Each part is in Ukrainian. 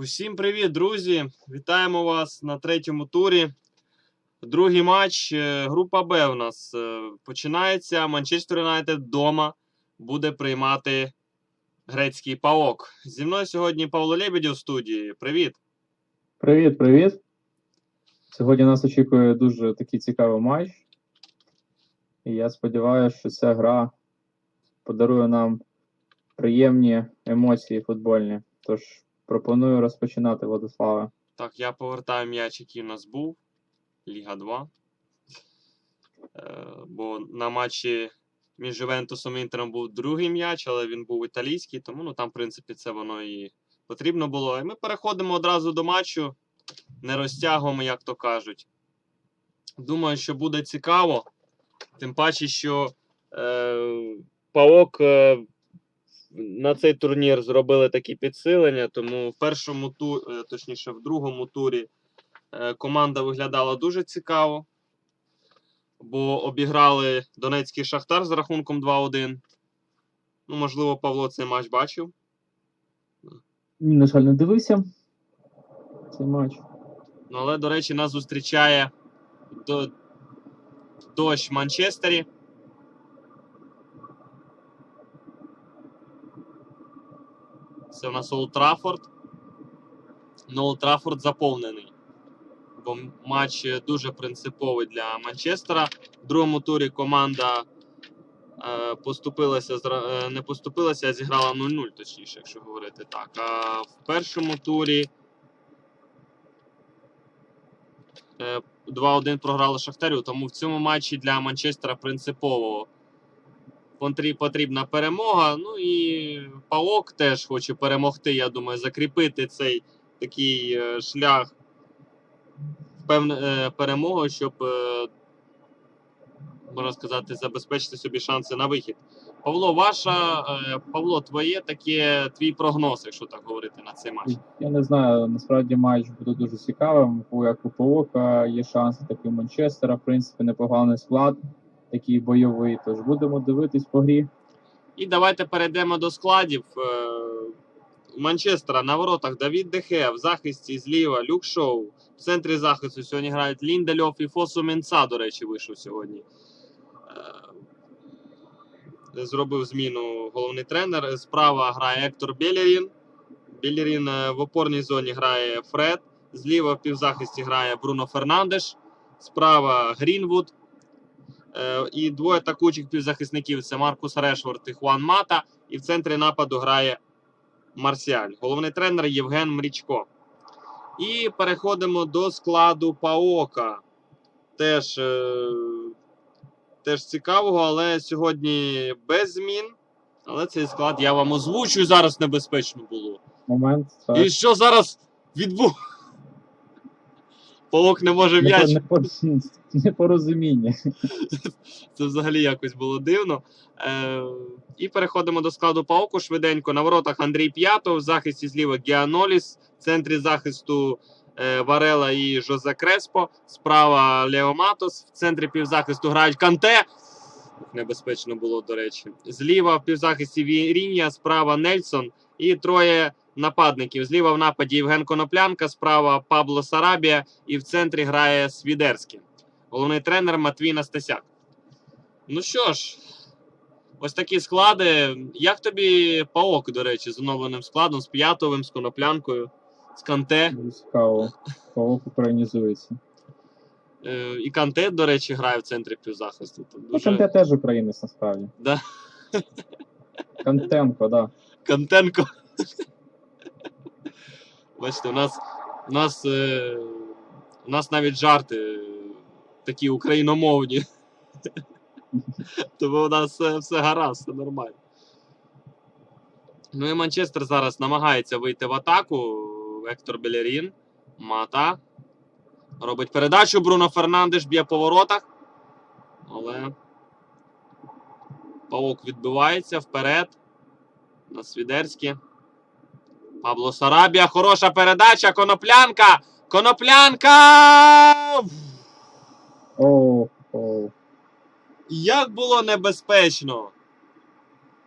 Усім привіт, друзі! Вітаємо вас на третьому турі. Другий матч. е, Група Б у нас е, починається. Манчестер Юнайтед вдома буде приймати грецький паок. Зі мною сьогодні Павло Лебедєв в студії. Привіт! Привіт, привіт. Сьогодні нас очікує дуже такий цікавий матч. І я сподіваюся, що ця гра подарує нам приємні емоції футбольні. Тож пропоную розпочинати Владиславе. Так, я повертаю м'яч, який у нас був. Ліга 2. Е, бо на матчі між Ювентусом і Інтером був другий м'яч, але він був італійський, тому ну, там, в принципі, це воно і потрібно було. І ми переходимо одразу до матчу, не розтягуємо, як то кажуть. Думаю, що буде цікаво. Тим паче, що е, Паок е, на цей турнір зробили такі підсилення, тому в першому турі, точніше, в другому турі е, команда виглядала дуже цікаво, бо обіграли Донецький Шахтар з рахунком 2-1. Ну, можливо, Павло цей матч бачив. Ні, на жаль, не дивився цей матч. Ну, але, до речі, нас зустрічає до... дощ в Манчестері. Це у нас Олд Траффорд. Ну, Олд Траффорд заповнений. Бо матч дуже принциповий для Манчестера. В другому турі команда е, поступилася, е, не поступилася, а зіграла 0-0, точніше, якщо говорити так. А в першому турі е, 2-1 програли Шахтарю, тому в цьому матчі для Манчестера принципово потрібна перемога. Ну і Паок теж хоче перемогти, я думаю, закріпити цей такий е, шлях е, перемогою, щоб, е, можна сказати, забезпечити собі шанси на вихід. Павло, ваша Павло, твоє таке твій прогноз, якщо так говорити на цей матч. Я не знаю, насправді матч буде дуже цікавим. У як у Павока є шанси, так і у Манчестера. В принципі, непоганий склад, такий бойовий. Тож будемо дивитись по грі. І давайте перейдемо до складів. Е, Манчестера на воротах Давід Дехе, в захисті зліва Люк Шоу. В центрі захисту сьогодні грають Ліндельов і Фосу Менца, до речі, вийшов сьогодні. Е, Зробив зміну головний тренер. Справа грає Ектор Белерін. Белерін е, в опорній зоні грає Фред. Зліва в півзахисті грає Бруно Фернандеш. Справа Грінвуд. Е, І двоє атакуючих півзахисників це Маркус Решфорд і Хуан Мата. І в центрі нападу грає Марсіаль. Головний тренер Євген Мрічко. І переходимо до складу Паока. Теж, е, теж цікавого, але сьогодні без змін. Але цей склад я вам озвучую зараз небезпечно було. Момент так. І що зараз відбув? Паок не може м'яч. Непо- Непорозуміння. Це взагалі якось було дивно. Е, і переходимо до складу Пауку швиденько. На воротах Андрій П'ятов, в захисті зліва Гіаноліс, в центрі захисту е, Варела і Жозе Креспо, справа Лео Матос, в центрі півзахисту грають Канте. Небезпечно було, до речі. Зліва в півзахисті Вірінія, справа Нельсон і троє нападників. Зліва в нападі Євген Коноплянка, справа Пабло Сарабія і в центрі грає Свідерський. Головний тренер Матвій Настасяк. Ну що ж, ось такі склади. Як тобі Паок, до речі, з оновленим складом, з П'ятовим, з Коноплянкою, з Канте. Цікаво. Павок українізується. Е, і Канте, до речі, грає в центрі півзахисту. Ну, дуже... Канте теж українець насправді. Да. Кантенко, так. Да. Кантенко. Бачите, у нас, у нас, е, у нас навіть жарти е, такі україномовні. Тому у нас все, все гаразд, все нормально. Ну і Манчестер зараз намагається вийти в атаку. Ектор Белерін. Мата. Робить передачу. Бруно Фернандеш б'є по воротах. Але. Павок відбивається вперед. На Свідерське. Пабло Сарабія. Хороша передача. Коноплянка. Коноплянка! Оу, оу. Як було небезпечно.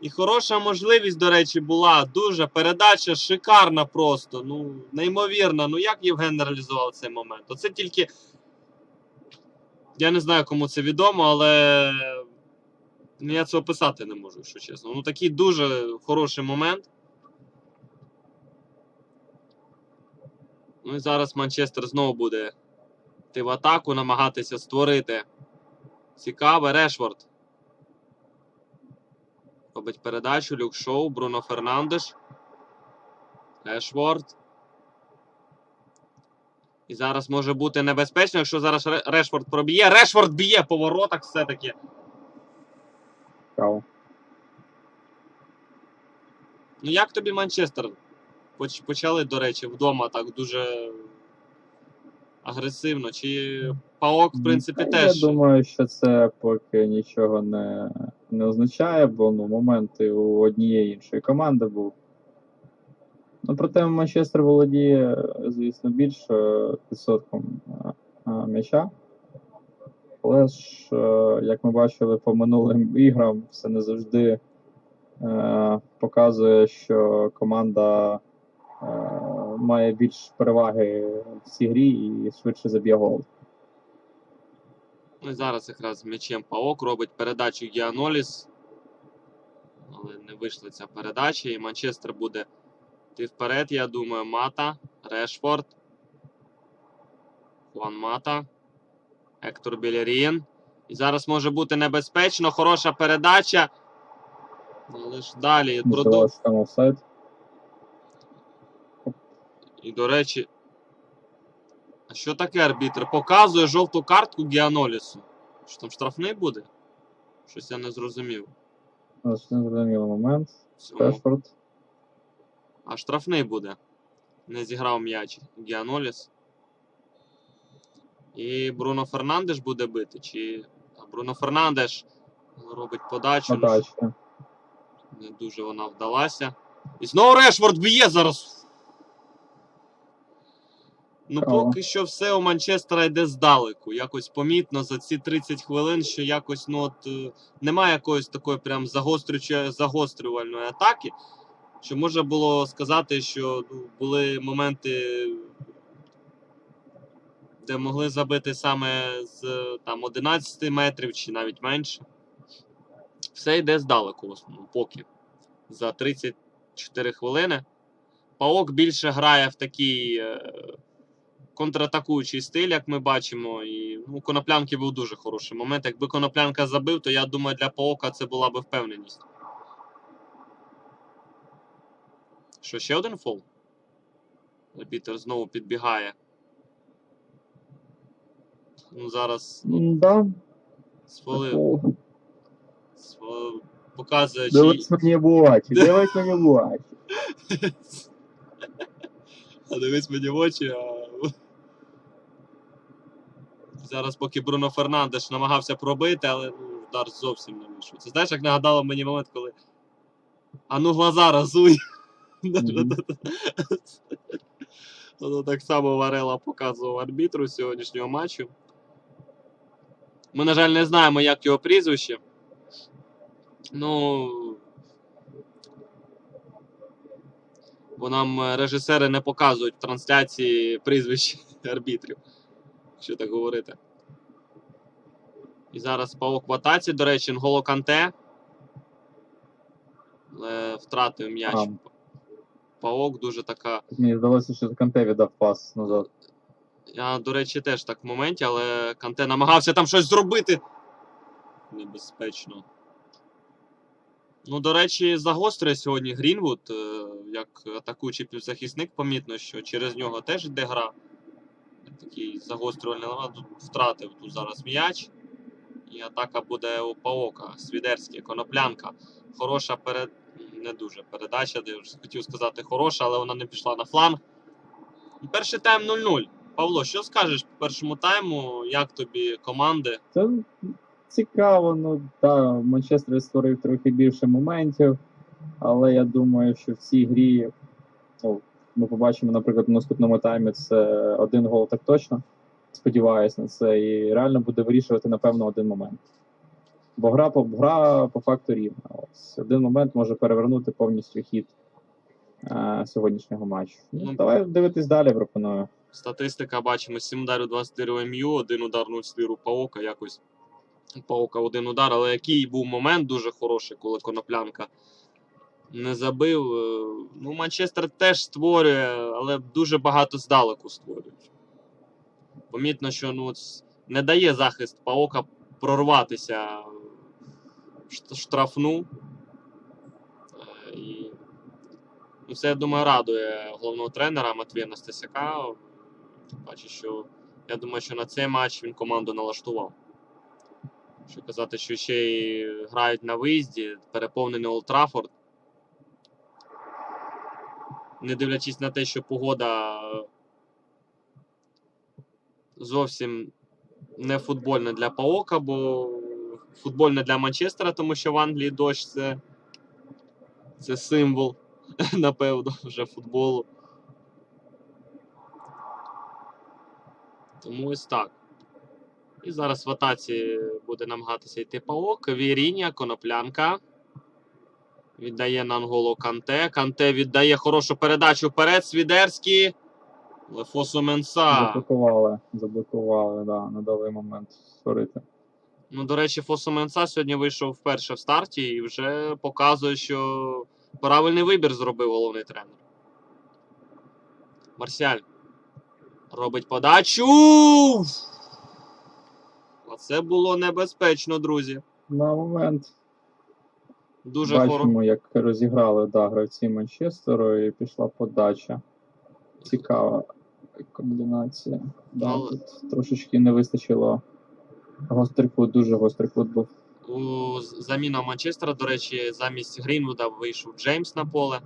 І хороша можливість, до речі, була. Дуже передача шикарна просто. Ну, неймовірна. Ну як Євген реалізував цей момент? Оце тільки. Я не знаю, кому це відомо, але ну, я це описати не можу, якщо чесно. Ну, такий дуже хороший момент. Ну і зараз Манчестер знову буде йти в атаку, намагатися створити. Цікаве, Решфорд. Робить передачу, Люк Шоу, Бруно Фернандеш. Решфорд. І зараз може бути небезпечно, якщо зараз Ре- Решфорд проб'є. Решфорд б'є по воротах все-таки. Ну як тобі Манчестер? Поч- Почали, до речі, вдома так дуже агресивно. Чи Паок, в принципі, Та теж. Я думаю, що це поки нічого не, не означає, бо ну, моменти у однієї іншої команди був. Ну, проте Манчестер володіє, звісно, більше відсотком м'яча. Але ж, е, як ми бачили по минулим іграм, це не завжди е, показує, що команда має більш переваги в цій грі і швидше заб'є гол. Ну і зараз якраз з м'ячем Паок робить передачу Гіаноліс. Але не вийшла ця передача, і Манчестер буде йти вперед, я думаю. Мата, Решфорд. Хуан Мата. Ектор Білярін. І зараз може бути небезпечно. Хороша передача. Але ж далі продовж. І, до речі. А що таке арбітр? Показує жовту картку Гіанолісу. Що там штрафний буде? Щось я не зрозумів. Ось незрозумілий момент. в А штрафний буде. Не зіграв м'яч Гіаноліс. І Бруно Фернандеш буде бити. Чи а, Бруно Фернандеш робить подачу. Подача. Не дуже вона вдалася. І знову Решфорд б'є зараз. Ну, поки що все у Манчестера йде здалеку. Якось помітно за ці 30 хвилин, що якось ну, от, е, немає якоїсь такої прям загострювальної атаки. Що можна було сказати, що ну, були моменти, де могли забити саме з там, 11 метрів чи навіть менше. Все йде здалеку в основному, поки. За 34 хвилини. Паок більше грає в такий е, контратакуючий стиль, як ми бачимо. І ну, у Коноплянки був дуже хороший момент. Якби Коноплянка забив, то я думаю, для Паока це була би впевненість. Що, ще один фол? Арбітер знову підбігає. Ну, зараз Да. сфолив. сфолив. Показує, чи... Дивись мені очі, дивись мені в очі. А дивись мені в очі. А... Зараз, поки Бруно Фернандеш намагався пробити, але ну, удар зовсім не вийшов. Це знаєш, як нагадало мені момент, коли. А ну глаза разуй. Воно так само Варела показував арбітру сьогоднішнього матчу. Ми, на жаль, не знаємо, як його прізвище. Ну. Бо нам режисери не показують в трансляції прізвищ арбітрів, якщо так говорити. І зараз Павок в атаці, до речі, Нголо Канте. Але втратив м'яч. А. Павок дуже така. Мені здалося, що Канте віддав пас назад. Я, до речі, теж так в моменті, але Канте намагався там щось зробити. Небезпечно. Ну, до речі, загострює сьогодні Грінвуд, е, як атакуючий півзахисник, помітно, що через нього теж йде гра. Такий загострювальний елемент. Втратив тут зараз м'яч. І атака буде у Паока. Свідерський, коноплянка. Хороша перед. Не дуже передача, я хотів сказати хороша, але вона не пішла на фланг. І перший тайм 0-0. Павло, що скажеш по першому тайму? Як тобі команди? Це цікаво, ну так, Манчестер створив трохи більше моментів, але я думаю, що в цій грі ну, ми побачимо, наприклад, в наступному таймі це один гол так точно. Сподіваюсь на це, і реально буде вирішувати, напевно, один момент. Бо гра по, гра по факту рівна. Ось один момент може перевернути повністю хід е, сьогоднішнього матчу. Ну, Ну, давай дивитись далі, пропоную. Статистика бачимо: 7 ударів 24 МЮ, один удар 0 у Паока. Якось у Паока один удар. Але який був момент дуже хороший, коли коноплянка не забив. Е, Ну, Манчестер теж створює, але дуже багато здалеку створюють. Помітно, що ну, не дає захист Паока прорватися штрафну. Е, І Ну, це, я думаю, радує головного тренера Матвія Настасяка. Бачить, що я думаю, що на цей матч він команду налаштував. Що казати, що ще й грають на виїзді, переповнений Олд Траффорд. Не дивлячись на те, що погода зовсім не футбольна для Паока, бо футбольна для Манчестера, тому що в Англії дощ це, це символ напевно, вже футболу. Тому ось так. І зараз в атаці буде намагатися йти паук. Віріння, коноплянка. Віддає на Анголо Канте. Канте віддає хорошу передачу вперед. Свідерський. Лефосу Менса. Заблокували, заблокували, да, не дали момент створити. Ну, до речі, Фосу Менса сьогодні вийшов вперше в старті і вже показує, що правильний вибір зробив головний тренер. Марсіаль робить подачу. Оце було небезпечно, друзі. На момент Дуже хоро... бачимо, як розіграли да, гравці Манчестеру і пішла подача. Цікава комбінація. Да, Але- тут трошечки не вистачило. Гострий кут, дуже гострий кут був. У заміна Манчестера, до речі, замість Грінвуда вийшов Джеймс на поле.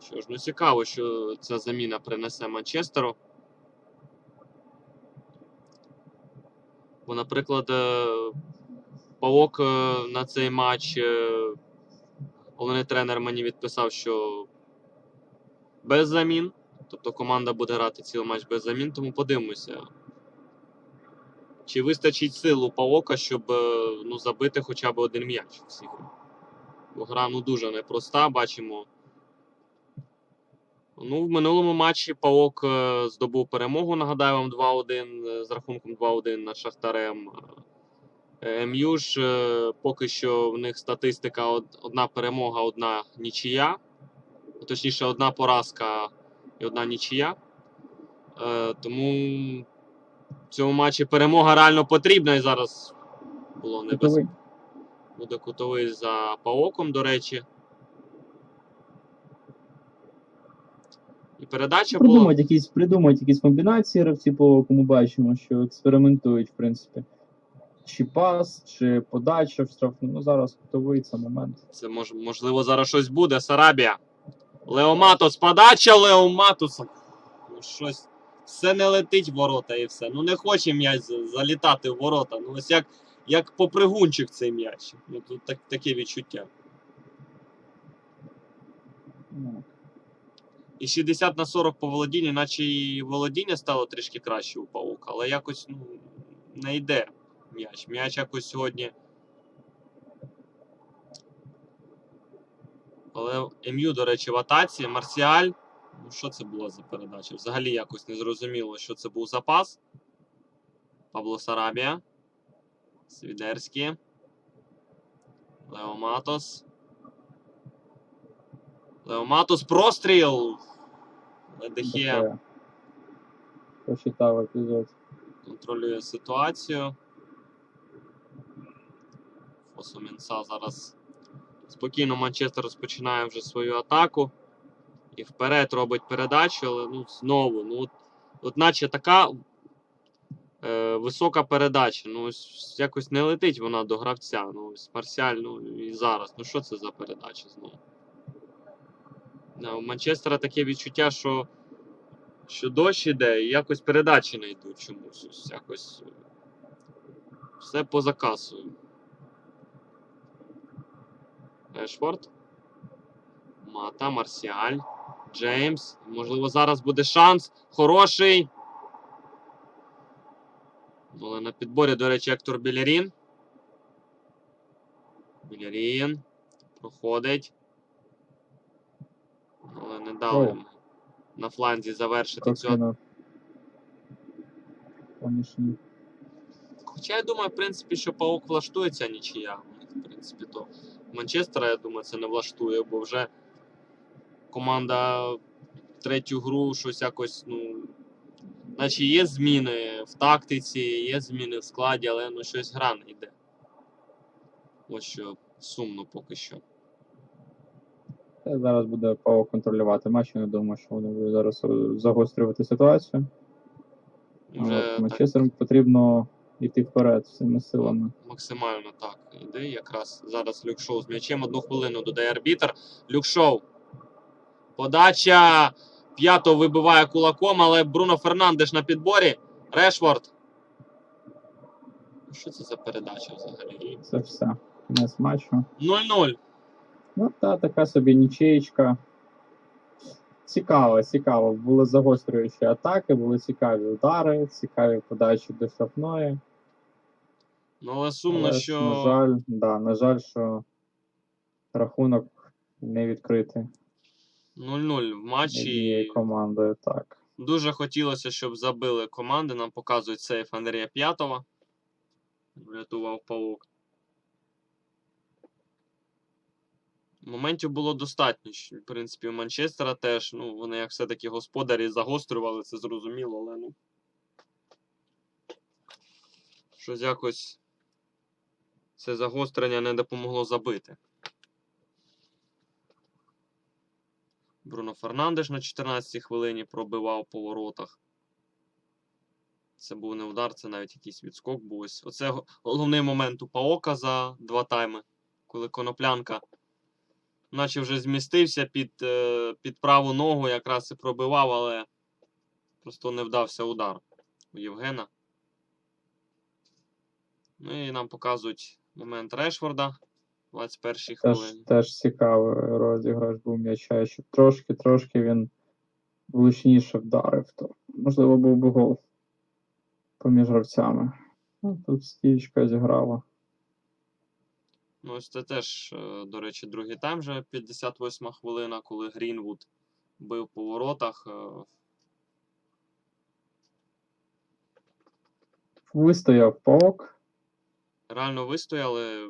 Що ж, ну цікаво, що ця заміна принесе Манчестеру. Бо, наприклад, е, Павок е, на цей матч е, головний тренер мені відписав, що без замін. Тобто команда буде грати цілий матч без замін, тому подивимося. Чи вистачить сил у Павока, щоб е, ну, забити хоча б один м'яч в цій грі? Бо гра ну, дуже непроста, бачимо. Ну, в минулому матчі Павок здобув перемогу, нагадаю вам 2-1 е, з рахунком 2-1 над Шахтарем. Е, МЮ ж е, поки що в них статистика одна перемога, одна нічия. Точніше, одна поразка і одна нічия. Е, Тому в цьому матчі перемога реально потрібна і зараз було небезпечно. Буде кутовий за Паоком, до речі. І передача була. Якісь, придумають якісь комбінації гравці, по кому бачимо, що експериментують, в принципі. Чи пас, чи подача в штрафну. Ну зараз це момент. Це мож, можливо зараз щось буде. Сарабія. Леоматос. Подача Леоматоса. Ну, щось. Все не летить в ворота і все. Ну не хоче м'яч залітати в ворота. Ну ось як, як попригунчик цей м'яч. Ну тут так, таке відчуття. І 60 на 40 по володінню, наче і володіння стало трішки краще у паука, але якось ну, не йде м'яч. М'яч якось сьогодні. Але МЮ, до речі, в атаці. Марсіаль. Ну, що це була за передача? Взагалі якось не зрозуміло, що це був за пас. Павло Сарабія. Свідерський. Леоматос. Леоматос простріл. Дехія таке. Почитав епізод. контролює ситуацію. Фосомінса зараз спокійно Манчестер розпочинає вже свою атаку. І вперед робить передачу, але ну знову. Ну, от, от наче така е, висока передача. Ну, ось якось не летить вона до гравця. Ну, ось Марсіаль, ну і зараз. Ну що це за передача знову? Да, у Манчестера таке відчуття, що, що дощ іде, і якось передачі не йдуть чомусь. Ось якось е, все поза касою. Ешфорд. Мата, Марсіаль. Джеймс. Можливо, зараз буде шанс. Хороший. Але на підборі, до речі, Ектор Білерін. Білярін. Проходить. Але не дали йому на фланзі завершити. Помішані. Хоча я думаю, в принципі, що паук влаштується нічия. В принципі, то Манчестера, я думаю, це не влаштує, бо вже команда третю гру щось якось, ну. Наче є зміни в тактиці, є зміни в складі, але ну щось гра не йде. Ось що сумно поки що. Та Зараз буде Павло контролювати матч, я не думаю, що вони будуть зараз е, загострювати ситуацію. Вже От, так, Манчестеру потрібно йти вперед всіми силами. максимально так іде. Якраз зараз Люк Шоу з м'ячем. Одну хвилину додає арбітр. Люк Шоу. Подача. П'ятого вибиває кулаком, але Бруно Фернандеш на підборі. Решфорд. Що це за передача взагалі? Це все. Кінець матчу. 0-0. Ну, та така собі нічеєчка. Цікаво, цікаво. Були загострюючі атаки, були цікаві удари, цікаві подачі до штрафної. Ну, але сумно, Але, що. На жаль, да, на жаль, що рахунок не відкритий 0-0 в матчі. командою. Так. Дуже хотілося, щоб забили команди. Нам показують сейф Андрія П'ятого. Врятував паук. Моментів було достатньо. В принципі, у Манчестера теж. Ну, вони як все-таки господарі загострювали, це зрозуміло, але ну. Щось якось це загострення не допомогло забити. Бруно Фернандеш на 14-й хвилині пробивав по воротах. Це був не удар, це навіть якийсь відскок був. Оце головний момент у Паока за два тайми, коли коноплянка, наче вже змістився під, е, під праву ногу, якраз і пробивав, але просто не вдався удар у Євгена. Ну і нам показують момент Решфорда. 21-й Теж, хвилині. теж цікавий розіграш був м'яча, щоб трошки-трошки він влучніше вдарив, то можливо був би гол поміж гравцями. Ну, тут стічка зіграла. Ну, ось це теж, е, до речі, другий тайм вже 58 хвилина, коли Грінвуд бив по воротах. е, Вистояв паук. Реально вистояли.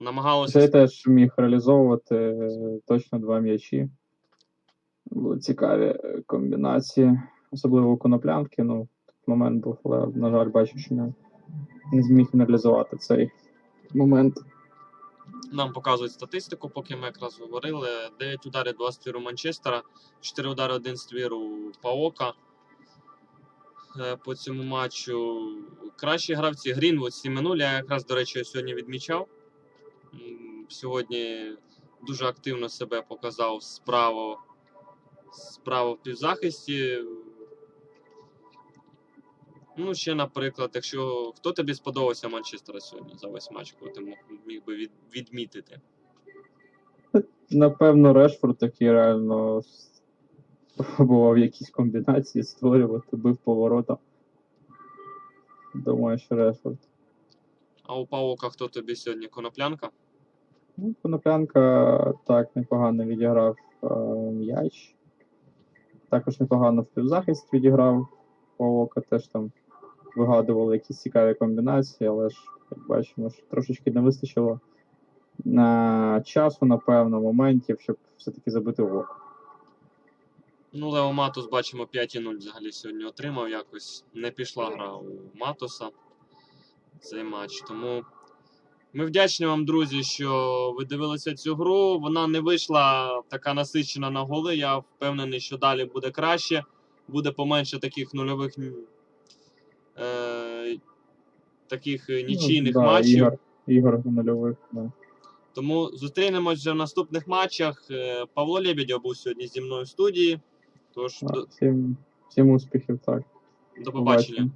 Намагалося. Цей теж міг реалізовувати е, точно два м'ячі. Були цікаві е, комбінації, особливо у коноплянки. Ну, тут момент був, але, на жаль, бачу, що не, не зміг реалізувати цей момент. Нам показують статистику, поки ми якраз говорили. 9 ударів, 2 ствіру Манчестера, 4 удари, 1 ствіру Паока. Е, По цьому матчу кращі гравці Грінвуд 7-0. Я якраз, до речі, сьогодні відмічав. Сьогодні дуже активно себе показав справа, справа в півзахисті. Ну, ще, наприклад, якщо хто тобі сподобався Манчестера сьогодні за весь матч, кого ти міг би від, відмітити? Напевно, Решфорд такий реально пробував якісь комбінації створювати, бив поворотом. Думаю, що Решфорд. А у Паука хто тобі сьогодні коноплянка? Ну, Коноплянка так непогано відіграв е, м'яч. Також непогано в півзахист відіграв. Павока теж там вигадували якісь цікаві комбінації, але ж, як бачимо, що трошечки не вистачило на часу, напевно, моментів, щоб все-таки забити гол. Ну, Лео Матос, бачимо, 5,0 взагалі сьогодні отримав. Якось не пішла гра у Матоса цей матч. Тому ми вдячні вам, друзі, що ви дивилися цю гру. Вона не вийшла така насичена на голи. Я впевнений, що далі буде краще. Буде поменше таких нульових е, таких нічийних Ну, да, матчів. Ігор, ігор нульових. Да. Тому зустрінемось вже в наступних матчах. Е, Павло Лебедєв був сьогодні зі мною в студії. Тож, до, Всім, всім успіхів, так. до побачення.